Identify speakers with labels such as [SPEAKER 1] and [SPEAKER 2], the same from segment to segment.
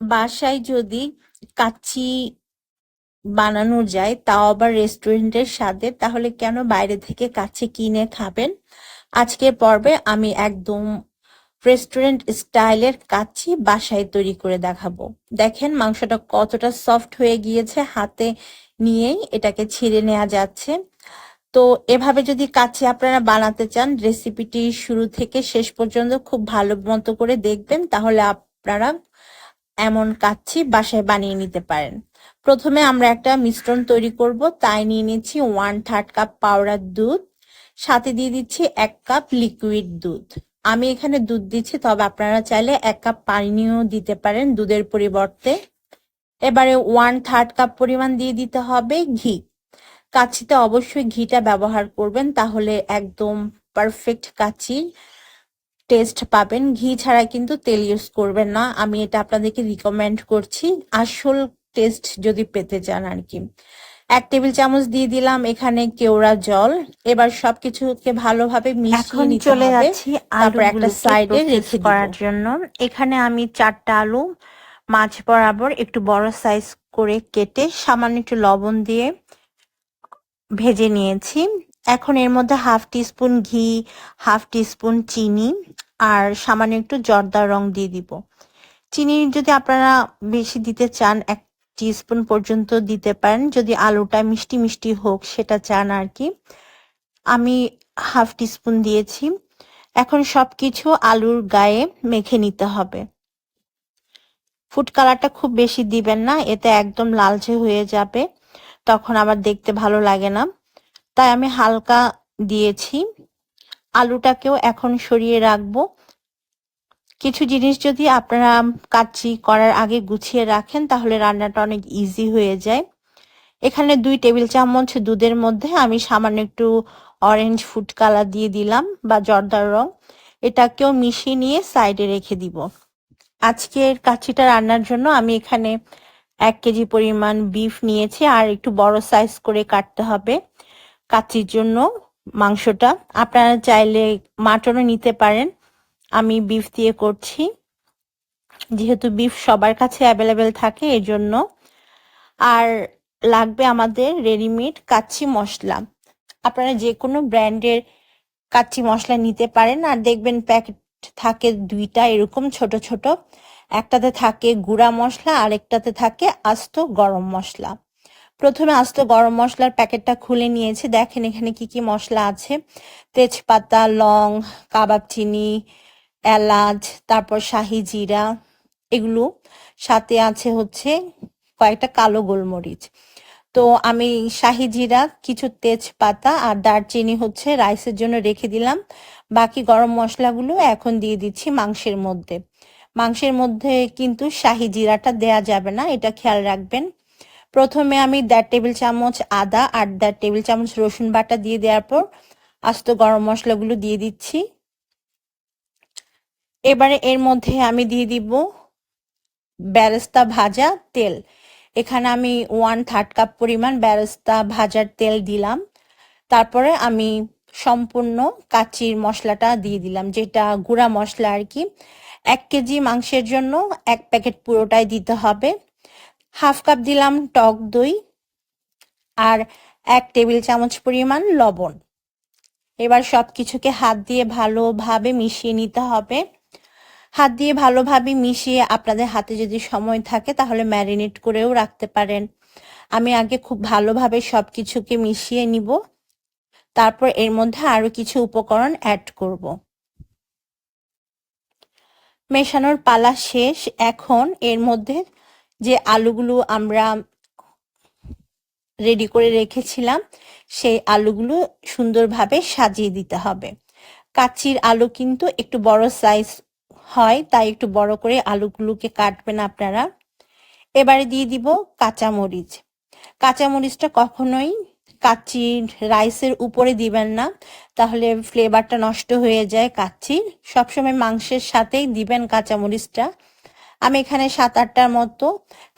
[SPEAKER 1] বাসায় যদি কাচ্চি বানানো যায়, তাও আবার রেস্টুরেন্টের স্বাদে, তাহলে কেন বাইরে থেকে কাচ্চি কিনে খাবেন? আজকের পর্বে আমি একদম রেস্টুরেন্ট স্টাইলের কাচ্চি বাসায় তৈরি করে দেখাবো। দেখেন মাংসটা কতটা সফট হয়ে গিয়েছে হাতে নিয়েই এটাকে ছিঁড়ে নেওয়া যাচ্ছে। তো এভাবে যদি কাচ্চি আপনারা বানাতে চান রেসিপিটি শুরু থেকে শেষ পর্যন্ত খুব ভালো মতো করে দেখবেন, তাহলে আপনারা এমন কাচ্ছি বাসায় বানিয়ে নিতে পারেন। প্রথমে আমরা একটা মিশ্রণ তৈরি করব, তাই নিয়ে নিচ্ছি ওয়ান থার্ড কাপ পাউডার দুধ, সাথে দিয়ে দিচ্ছি এক কাপ লিকুইড দুধ। আমি এখানে দুধ দিচ্ছি, তবে আপনারা চাইলে এক কাপ পানিও দিতে পারেন দুধের পরিবর্তে। এবারে ওয়ান থার্ড কাপ পরিমাণ দিয়ে দিতে হবে ঘি। কাচিতে অবশ্যই ঘিটা ব্যবহার করবেন, তাহলে একদম পারফেক্ট কাচি টেস্ট পাবেন। ঘি ছাড়া কিন্তু তেল ইউজ করবেন না। আমি এটা আপনাদেরকে রিকমেন্ড করছি। আসল টেস্ট যদি পেতে চান আর কি এক টেবিল চামচ দিয়ে দিলাম এখানে কেওড়া জল। এবার সবকিছুকে ভালোভাবে মিশিয়ে নিতে
[SPEAKER 2] চলে যাচ্ছি
[SPEAKER 1] তারপর একটা সাইডে রেখে
[SPEAKER 2] করার জন্য। এখানে আমি চারটা আলু মাছ বরাবর একটু বড় সাইজ করে কেটে সামান্য একটু লবণ দিয়ে ভেজে নিয়েছি। এখন এর মধ্যে হাফ টিস্পুন ঘি, হাফ টিস্পুন চিনি আর সামান্য একটু জর্দার রং দিয়ে দিব। চিনি যদি আপনারা বেশি দিতে চান, এক টিস্পুন পর্যন্ত দিতে পারেন। যদি আলুটা মিষ্টি মিষ্টি হোক, সেটা চান আর কি। আমি হাফ টিস্পুন দিয়েছি। এখন সব কিছু আলুর গায়ে মেখে নিতে হবে। ফুড কালারটা খুব বেশি দিবেন না, এতে একদম লালচে হয়ে যাবে। তখন আবার দেখতে ভালো লাগে না। তাই আমি হালকা দিয়েছি। আলুটাকেও এখন সরিয়ে রাখব। কিছু জিনিস যদি আপনারা কাচ্চি করার আগে গুছিয়ে রাখেন, তাহলে রান্নাটা অনেক ইজি হয়ে যায়। এখানে দুই টেবিল চামচ দুধের মধ্যে আমি সামান্য একটু অরেঞ্জ ফুড কালার দিয়ে দিলাম বা জর্দার রং। এটাকেও মিশিয়ে নিয়ে সাইডে রেখে দিব। আজকের কাচ্চিটা রান্নার জন্য আমি এখানে এক কেজি পরিমাণ বিফ নিয়েছি, আর একটু বড় সাইজ করে কাটতে হবে। কাচ্চির জন্য মাংসটা। আপনারা চাইলে মাটনও নিতে পারেন। আমি বিফ দিয়ে করছি। যেহেতু বিফ সবার কাছে অ্যাভেলেবেল থাকে এর জন্য আর লাগবে আমাদের রেডিমেড কাচ্চি মশলা। আপনারা যে কোনো ব্র্যান্ডের কাচ্চি মশলা নিতে পারেন। আর দেখবেন প্যাকেট থাকে দুইটা, এরকম ছোট ছোট। একটাতে থাকে গুঁড়া মশলা, আরেকটাতে থাকে আস্ত গরম মশলা। প্রথমে আস্ত গরম মশলার প্যাকেটটা খুলে নিয়েছি। দেখেন এখানে কি কি মশলা আছে। তেজপাতা, লং, কাবাব চিনি, এলাচ, তারপর শাহি জিরা, এগুলো। সাথে আছে হচ্ছে কয়েকটা কালো গোলমরিচ। তো আমি শাহি জিরা, কিছু তেজপাতা আর দারচিনি হচ্ছে রাইসের জন্য রেখে দিলাম। বাকি গরম মশলাগুলো এখন দিয়ে দিচ্ছি মাংসের মধ্যে। মাংসের মধ্যে কিন্তু শাহি জিরাটা দেয়া যাবে না, এটা খেয়াল রাখবেন। প্রথমে আমি দেড় টেবিল চামচ আদা আর দেড় টেবিল চামচ রসুন বাটা দিয়ে দেওয়ার পর আস্ত গরম মশলাগুলো দিয়ে দিচ্ছি। এবারে এর মধ্যে আমি দিয়ে দিব ব্যারেস্তা ভাজা তেল। এখানে আমি ওয়ান থার্ড কাপ পরিমাণ ব্যারেস্তা ভাজার তেল দিলাম। তারপরে আমি সম্পূর্ণ কাচির মশলাটা দিয়ে দিলাম, যেটা গুঁড়া মশলা আর কি। এক কেজি মাংসের জন্য এক প্যাকেট পুরোটাই দিতে হবে। হাফ কাপ দিলাম টক দই আর এক টেবিল চামচ পরিমাণ লবণ। এবার সব কিছুকে হাত দিয়ে ভালোভাবে মিশিয়ে নিতে হবে। হাত দিয়ে ভালোভাবে মিশিয়ে আপনাদের হাতে যদি সময় থাকে তাহলে ম্যারিনেট করেও রাখতে পারেন। আমি আগে খুব ভালোভাবে সব কিছুকে মিশিয়ে নিব। তারপর এর মধ্যে আরও কিছু উপকরণ অ্যাড করব। মেশানোর পালা শেষ। এখন এর মধ্যে যে আলুগুলো আমরা রেডি করে রেখেছিলাম, সেই আলুগুলো সুন্দরভাবে সাজিয়ে দিতে হবে। কাচির আলু কিন্তু একটু বড় সাইজ হয়, তাই একটু বড় করে আলুগুলোকে কাটবেন আপনারা। এবারে দিয়ে দিব কাঁচামরিচ। কাঁচামরিচটা কখনোই কাচ্চির রাইসের উপরে দিবেন না, তাহলে ফ্লেভারটা নষ্ট হয়ে যায় কাচ্চির। সবসময় মাংসের সাথেই দিবেন কাঁচামরিচটা। আমি এখানে সাত আটটার মতো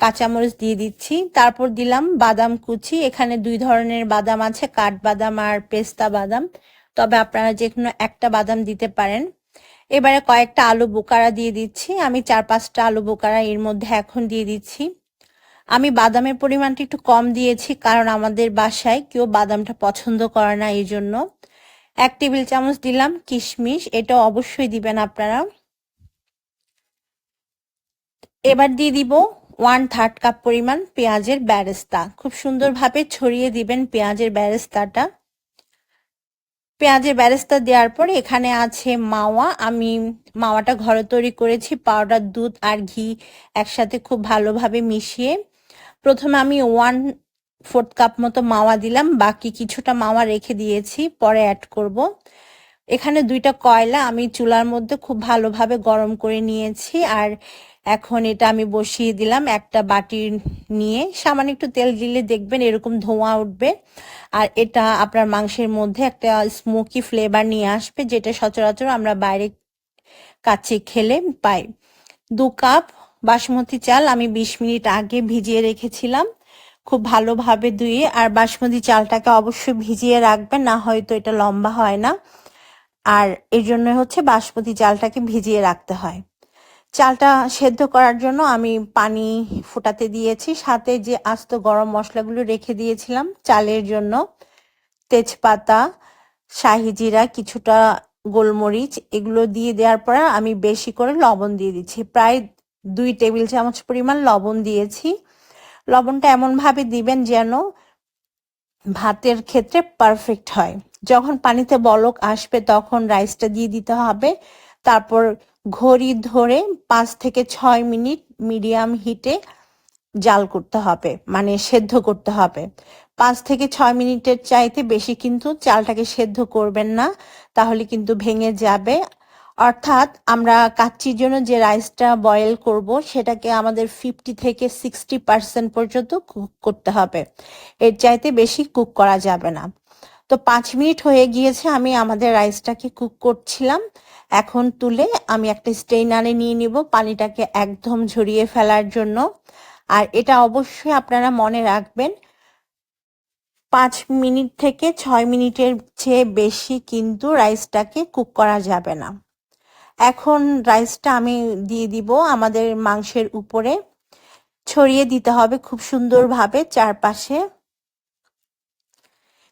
[SPEAKER 2] কাঁচামরিচ দিয়ে দিচ্ছি। তারপর দিলাম বাদাম কুচি। এখানে দুই ধরনের বাদাম আছে কাঠবাদাম আর পেস্তা বাদাম। তবে আপনারা যে কোনো একটা বাদাম দিতে পারেন। এবারে কয়েকটা আলু বোকারা দিয়ে দিচ্ছি। আমি চার পাঁচটা আলু বোকারা এর মধ্যে এখন দিয়ে দিচ্ছি। আমি বাদামের পরিমাণটা একটু কম দিয়েছি কারণ আমাদের বাসায় কেউ বাদামটা পছন্দ করে না এই জন্য এক টেবিল চামচ দিলাম কিশমিশ। এটা অবশ্যই দিবেন আপনারা। এবার দিয়ে দিব ওয়ান থার্ড কাপ পরিমাণ পেঁয়াজের ব্যারেস্তা। খুব সুন্দরভাবে ছড়িয়ে দিবেন পেঁয়াজের ব্যারেস্তাটা। পেঁয়াজের ব্যারেস্তা দেওয়ার পরে এখানে আছে মাওয়া। আমি মাওয়াটা ঘরে তৈরি করেছি, পাউডার, দুধ আর ঘি একসাথে খুব ভালোভাবে মিশিয়ে। প্রথমে আমি ওয়ান ফোর্থ কাপ মতো মাওয়া দিলাম, বাকি কিছুটা মাওয়া রেখে দিয়েছি, পরে অ্যাড করব। এখানে দুইটা কয়লা আমি চুলার মধ্যে খুব ভালোভাবে গরম করে নিয়েছি, আর এখন এটা আমি বসিয়ে দিলাম একটা বাটি নিয়ে। সামান্য একটু তেল দিলে দেখবেন এরকম ধোঁয়া উঠবে। আর এটা আপনার মাংসের মধ্যে একটা স্মোকি ফ্লেভার নিয়ে আসবে, যেটা সচরাচর আমরা বাইরে কাছে খেলে পাই। দু কাপ বাসমতি চাল আমি বিশ মিনিট আগে ভিজিয়ে রেখেছিলাম, খুব ভালোভাবে ধুয়ে। আর বাসমতি চালটাকে অবশ্যই ভিজিয়ে রাখবেন, না হয়তো এটা লম্বা হয় না। আর এর জন্য হচ্ছে বাসমতি চালটাকে ভিজিয়ে রাখতে হয়। চালটা সেদ্ধ করার জন্য আমি পানি ফুটাতে দিয়েছি। সাথে যে আস্ত গরম মশলাগুলো রেখে দিয়েছিলাম চালের জন্য, তেজপাতা, শাহি জিরা, কিছুটা গোলমরিচ, এগুলো দিয়ে দেওয়ার পর আমি বেশি করে লবণ দিয়ে দিচ্ছি। প্রায় দুই টেবিল চামচ পরিমাণ লবণ দিয়েছি। লবণটা এমনভাবে দিবেন যেন ভাতের ক্ষেত্রে পারফেক্ট হয়। যখন পানিতে বলক আসবে তখন রাইসটা দিয়ে দিতে হবে। তারপর ঘড়ি ধরে পাঁচ থেকে ছয় মিনিট মিডিয়াম হিটে জাল করতে হবে মানে সেদ্ধ করতে হবে। পাঁচ থেকে ছয় মিনিটের চাইতে বেশি কিন্তু চালটাকে সেদ্ধ করবেন না, তাহলে কিন্তু ভেঙে যাবে। অর্থাৎ আমরা কাচ্চির জন্য যে রাইসটা বয়েল করব, সেটাকে আমাদের ফিফটি থেকে সিক্সটি পার্সেন্ট পর্যন্ত কুক করতে হবে। এর চাইতে বেশি কুক করা যাবে না। তো পাঁচ মিনিট হয়ে গিয়েছে, আমি আমাদের রাইসটাকে কুক করছিলাম। এখন তুলে আমি একটা স্টেইনারে নিয়ে নিব, পানিটাকে একদম ঝরিয়ে ফেলার জন্য। আর এটা অবশ্যই আপনারা মনে রাখবেন, পাঁচ মিনিট থেকে ছয় মিনিটের চেয়ে বেশি কিন্তু রাইসটাকে কুক করা যাবে না। এখন রাইসটা আমি দিয়ে দিব আমাদের মাংসের উপরে। ছড়িয়ে দিতে হবে খুব সুন্দরভাবে চারপাশে।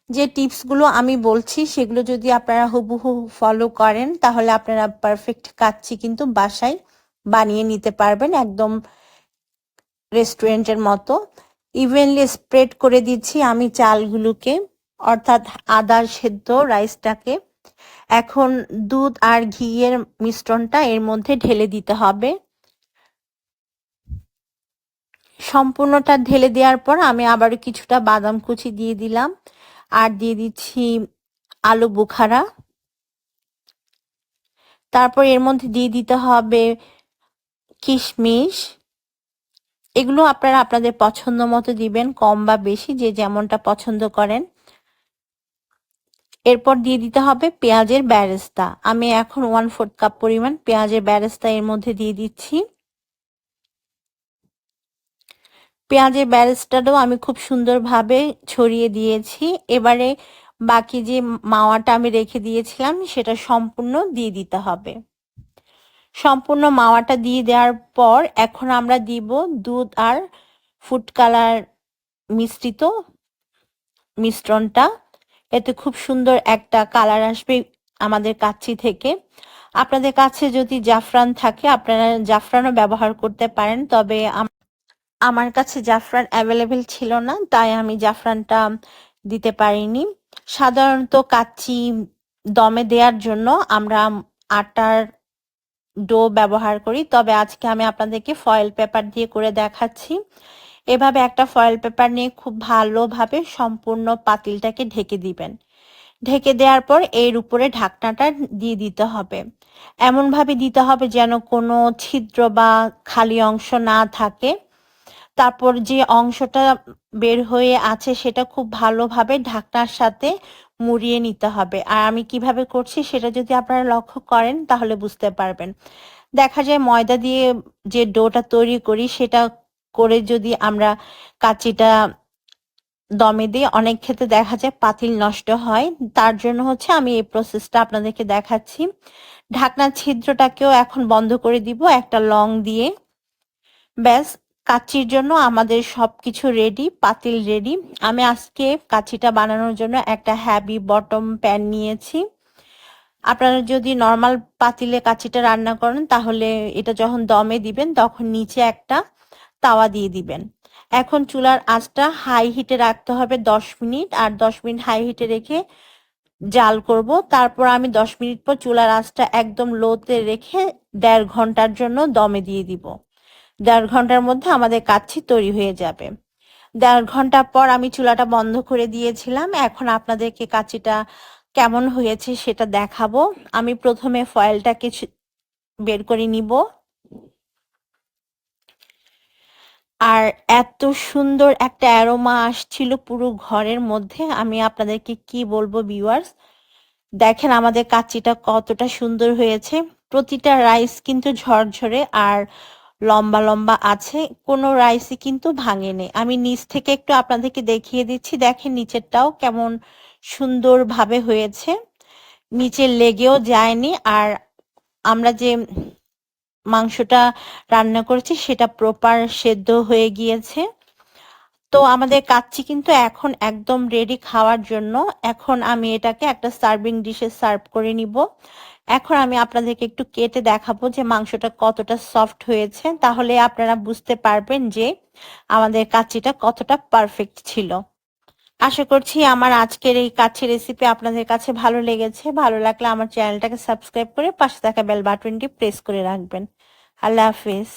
[SPEAKER 2] যে টিপসগুলো আমি বলছি, সেগুলো যদি আপনারা হুবহু ফলো করেন, তাহলে আপনারা পারফেক্ট কাচ্ছি কিন্তু বাসায় বানিয়ে নিতে পারবেন একদম রেস্টুরেন্টের মতো। ইভেনলি স্প্রেড করে দিচ্ছি আমি চালগুলোকে, অর্থাৎ আদার সেদ্ধ রাইসটাকে এখন দুধ আর ঘিয়ের মিশ্রণটা এর মধ্যে ঢেলে দিতে হবে। সম্পূর্ণটা ঢেলে দেওয়ার পর আমি আবার কিছুটা বাদাম কুচি দিয়ে দিলাম। আর দিয়ে দিচ্ছি আলু বুখারা। তারপর এর মধ্যে দিয়ে দিতে হবে কিশমিশ। এগুলো আপনারা আপনাদের পছন্দ মতো দিবেন, কম বা বেশি, যে যেমনটা পছন্দ করেন। এরপর দিয়ে দিতে হবে পেঁয়াজের ব্যারেস্তা। আমি এখন ওয়ান ফোর্থ কাপ পরিমাণ পেঁয়াজের ব্যারেস্তা এর মধ্যে দিয়ে দিচ্ছি। পেঁয়াজের ব্যারেস্তাটাও আমি খুব সুন্দরভাবে ছড়িয়ে দিয়েছি। এবারে বাকি যে মাওয়াটা আমি রেখে দিয়েছিলাম, সেটা সম্পূর্ণ দিয়ে দিতে হবে। সম্পূর্ণ মাওয়াটা দিয়ে দেওয়ার পর এখন আমরা দিব দুধ আর ফুড কালার মিশ্রিত মিশ্রণটা। এতে খুব সুন্দর একটা কালার আসবে আমাদের কাচ্চি থেকে। আপনাদের কাছে যদি জাফরান থাকে, আপনারা জাফরানও ব্যবহার করতে পারেন, তবে আমার কাছে জাফরান অ্যাভেলেবেল ছিল না, তাই আমি জাফরানটা দিতে পারিনি। সাধারণত কাচ্চি দমে দেওয়ার জন্য আমরা আটার ডো ব্যবহার করি, তবে আজকে আমি আপনাদেরকে ফয়েল পেপার দিয়ে করে দেখাচ্ছি। এভাবে একটা ফয়েল পেপার নিয়ে খুব ভালোভাবে সম্পূর্ণ পাতিলটাকে ঢেকে দিবেন। ঢেকে দেওয়ার পর এর উপরে ঢাকনাটা দিয়ে দিতে হবে। এমনভাবে দিতে হবে যেন কোনো ছিদ্র বা খালি অংশ না থাকে। তারপর যে অংশটা বের হয়ে আছে সেটা খুব ভালোভাবে ঢাকনার সাথে মুড়িয়ে নিতে হবে। আর আমি কীভাবে করছি সেটা যদি আপনারা লক্ষ্য করেন তাহলে বুঝতে পারবেন। দেখা যায় ময়দা দিয়ে যে ডোটা তৈরি করি সেটা করে যদি আমরা কাচিটা দমে দিয়ে অনেক ক্ষেত্রে দেখা যায় পাতিল নষ্ট হয়। তার জন্য হচ্ছে আমি এই প্রসেসটা আপনাদেরকে দেখাচ্ছি। ঢাকনার ছিদ্রটাকেও এখন বন্ধ করে দিব একটা লং দিয়ে। ব্যাস কাচ্চির জন্য আমাদের সবকিছু রেডি পাতিল রেডি আমি আজকে কাচ্চিটা বানানোর জন্য একটা হ্যাভি বটম প্যান নিয়েছি। আপনারা যদি নর্মাল পাতিলে কাচ্চিটা রান্না করেন, তাহলে এটা যখন দমে দিবেন, তখন নিচে একটা তাওয়া দিয়ে দিবেন। এখন চুলার আঁচটা হাই হিটে রাখতে হবে দশ মিনিট, আর দশ মিনিট হাই হিটে রেখে জাল করব। তারপর আমি দশ মিনিট পর চুলার আঁচটা একদম লোতে রেখে দেড় ঘণ্টার জন্য দমে দিয়ে দিব। দেড় ঘণ্টার মধ্যে আমাদের কাচ্ছি তৈরি হয়ে যাবে। দেড় ঘণ্টা পর আমি চুলাটা বন্ধ করে দিয়েছিলাম। এখন আপনাদেরকে কাচ্চিটা কেমন হয়েছে সেটা দেখাবো। আমি প্রথমে ফয়েলটাকে ছি- বের করে নিব। আর এত সুন্দর একটা অ্যারোমা আসছিল পুরো ঘরের মধ্যে। আমি আপনাদেরকে কি বলব ভিউয়ার্স দেখেন আমাদের কাচ্চিটা কতটা সুন্দর হয়েছে। প্রতিটা রাইস কিন্তু ঝরঝরে, আর লম্বা লম্বা আছে, কোনো রাইসই কিন্তু ভাঙেনি। আমি নিচ থেকে একটু আপনাদেরকে দেখিয়ে দিচ্ছি। দেখেন নিচেরটাও কেমন সুন্দরভাবে হয়েছে। নিচে লেগেও যায়নি। আর আমরা যে মাংসটা রান্না করেছি, সেটা প্রপার সেদ্ধ হয়ে গিয়েছে। তো আমাদের কাচ্চি কিন্তু এখন একদম রেডি খাওয়ার জন্য। এখন আমি এটাকে একটা সার্ভিং ডিশে সার্ভ করে নিব। এখন আমি আপনাদেরকে একটু কেটে দেখাবো যে মাংসটা কতটা সফট হয়েছে। তাহলে আপনারা বুঝতে পারবেন যে আমাদের কাচ্চিটা কতটা পারফেক্ট ছিল। আশা করছি আমার আজকের এই কাচ্ছি রেসিপি আপনাদের কাছে ভালো লেগেছে। ভালো লাগলে আমার চ্যানেলটাকে সাবস্ক্রাইব করে পাশে থাকা বেল বাটনটি প্রেস করে রাখবেন। আল্লাহ হাফিজ।